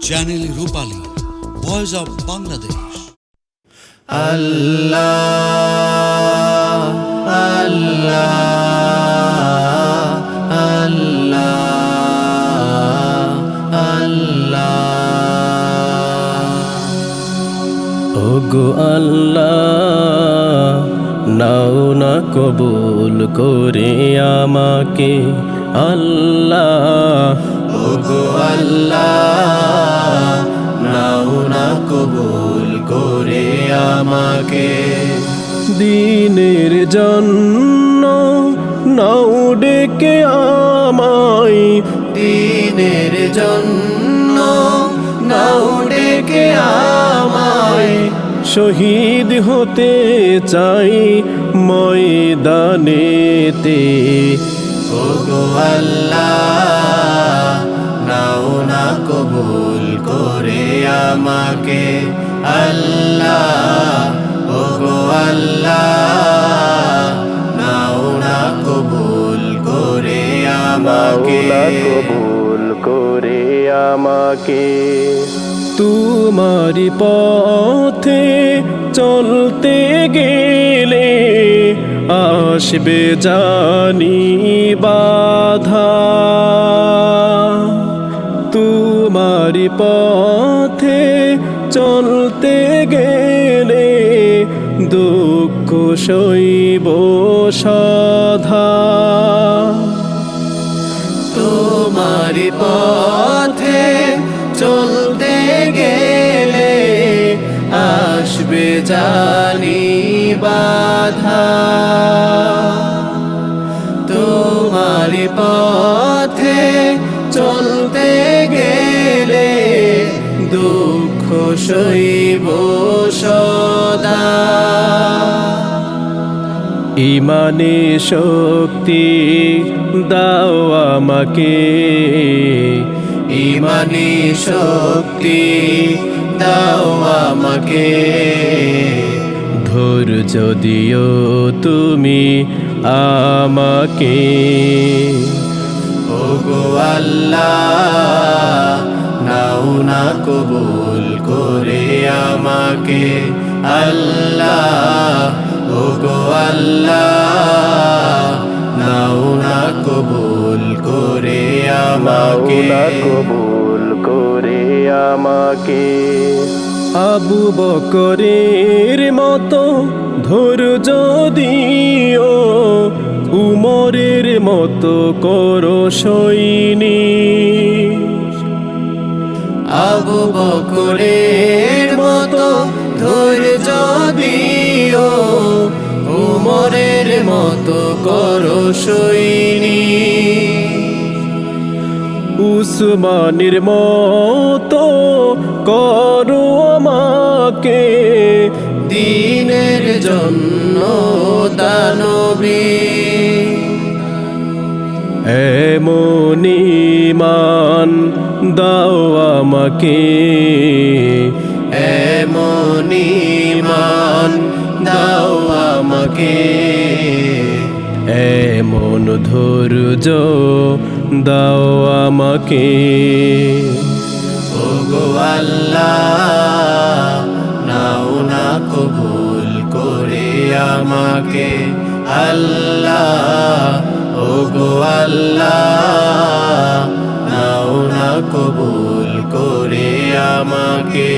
Channel Rupali voice of Bangladesh Allah Allah Allah Allah ওগো আল্লাহ নাও না কবুল করে আমাকে আল্লাহ ওগো আল্লাহ নাও না কবুল করে আমাকে। দিনের জন্য নাও ডেকে আমায়। দিনের জন্য নাও ডেকে আমায়। শহীদ হতে চাই ময়দানেতে। ওগো আল্লাহ করে আমাকে আল্লাহ ওগো আল্লাহ নাও না কবুল করে আমাকে। কবুল করে আমাকে। তোমারি পথে চলতে গেলে আসবে জানি বাধা। তোমারি পথে চলতে গেলে দুঃখ সইব সধা। তোমারি পথে চলতে গেলে আসবে জানি বাধা। সদা। ইমানে শক্তি দাও আমাকে। ইমানে শক্তি দাও আমাকে। ধৈর্য দিও তুমি আমাকে। ওগো আল্লাহ নাও না কবুল। করে আমাকে আল্লাহ ওগো আল্লাহ নাও না কবুল করে আমাকে। কবুল করে আমাকে। আবু বকরের মতো ধৈর্য দিও উমরের মতো করো সৈনী আবু বকরের মতো ধৈর্য দিও। উমরের মতো করো সৈনী। উসমানের মতো করো আমাকে। দিনের জন্য দানবী। এমন ইমান দাও আমাকে। এমন ইমান দাও আমাকে। এমন ধৈর্য দাও আমাকে। ওগো আল্লাহ নাও না কবুল করে আমাকে। আল্লাহ ওগো আল্লাহ নাও না কবুল করে আমাকে।